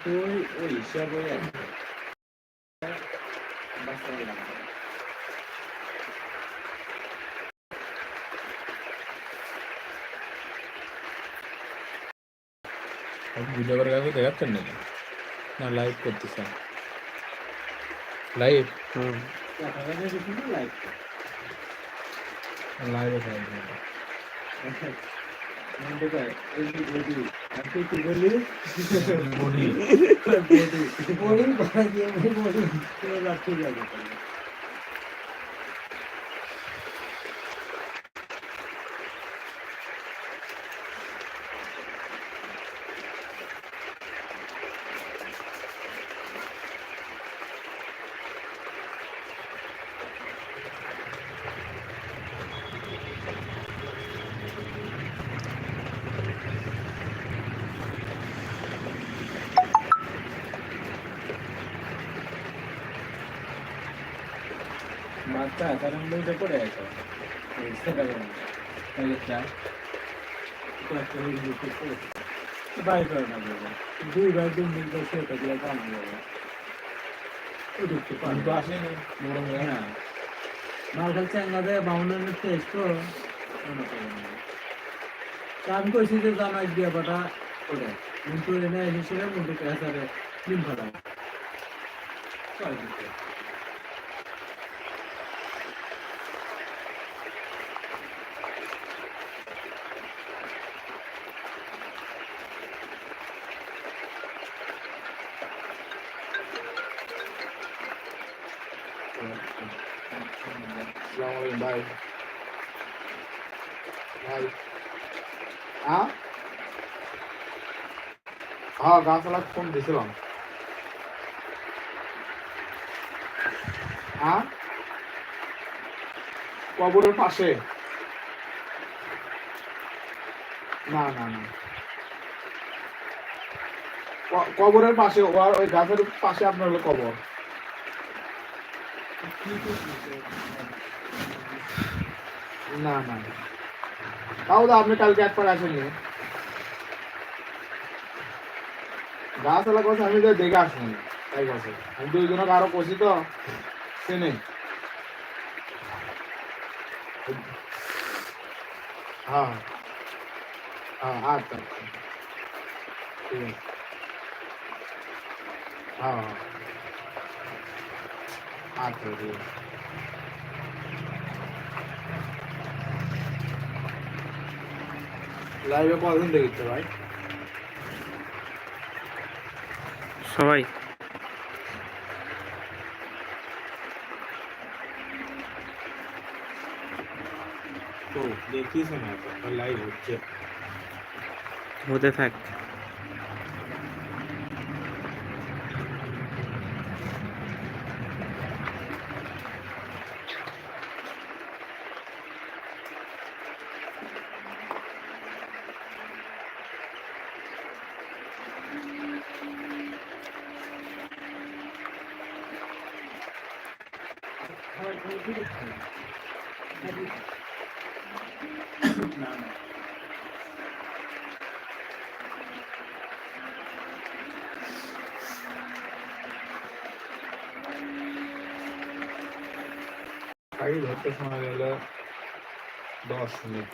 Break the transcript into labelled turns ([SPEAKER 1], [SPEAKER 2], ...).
[SPEAKER 1] ওই ওই হিসাব ওই আর কি। বাচ্চা মেয়ে লাগবে।
[SPEAKER 2] ভিডিও করে কাউকে দেখাচ্ছেন নাকি না লাইভ করতেছেন লাইভ
[SPEAKER 1] কথা বলে দেখি না লাইভ
[SPEAKER 2] লাইভে
[SPEAKER 1] মনে করে এই যে বডি আর তুই কি বললি
[SPEAKER 2] বডি
[SPEAKER 1] বডি বডি করা দিয়ে বডি পুরো লাঠি লাগে বাচ্চা কারণ বইটা পড়ে আছে। সেটা করে তাহলে চা বাই করে না বলব দুই তো সেটা দিয়ে কাম হবে মালখাল চাঙ্গা দেয় বাউন্ডারের টেস্ট তো আমি কইছি যে জামাই দিয়ে বাটা করে মুন্টু এনে হিসেবে মুন্টু ক্যাসারে ডিম ফাটা
[SPEAKER 2] আসসালামু আলাইকুম ভাই ভাই হ্যাঁ হ্যাঁ ফোন দিয়েছিলাম হ্যাঁ কবরের পাশে। না না না। কবরের পাশে ওর ওই গাছের পাশে আপনার হলো কবর। না না না। তাও তো আপনি কালকে একবার আসেননি গাছ এলাকা কথা আমি তো দেখে আসুন তাই গাছে আমি দুইজনকে আরো কষি তো চেনে হ্যাঁ হ্যাঁ আচ্ছা আচ্ছা ঠিক আছে হ্যাঁ হ্যাঁ ঠিক লাইভে কজন দেখেছে ভাই?
[SPEAKER 3] সবাই।
[SPEAKER 2] তো দেখিয়েছে না লাইভ হচ্ছে।
[SPEAKER 3] হতে থাক।
[SPEAKER 2] গাড়ি ধরতে সময় গেল দশ মিনিট